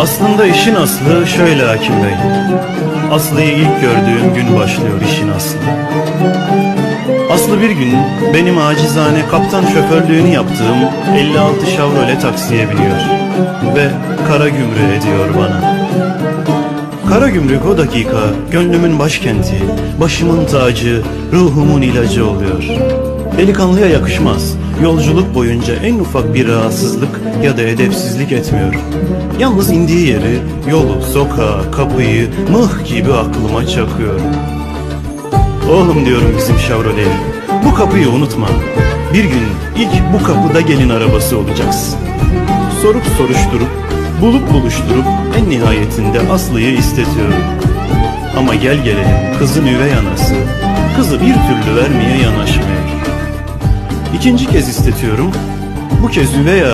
Aslında işin aslı şöyle hakim bey. Aslı'yı ilk gördüğüm gün başlıyor işin aslı. Aslı bir gün benim acizane kaptan şoförlüğünü yaptığım 56 Chevrolet taksiye biniyor ve kara gümrüğü ediyor bana. Kara gümrük o dakika gönlümün başkenti, başımın tacı, ruhumun ilacı oluyor. Delikanlıya yakışmaz. Yolculuk boyunca en ufak bir rahatsızlık ya da edepsizlik etmiyor. Yalnız indiği yeri, yolu, sokağı, kapıyı mıh gibi aklıma çakıyor. Oğlum diyorum bizim Chevrolet'e. Bu kapıyı unutma. Bir gün ilk bu kapıda gelin arabası olacaksın. Sorup soruşturup, bulup buluşturup en nihayetinde Aslı'yı istetiyorum. Ama gel gelelim kızın üvey anası. Kızı bir türlü vermeye yanaşmıyor. İkinci kez istetiyorum. Bu kez üvey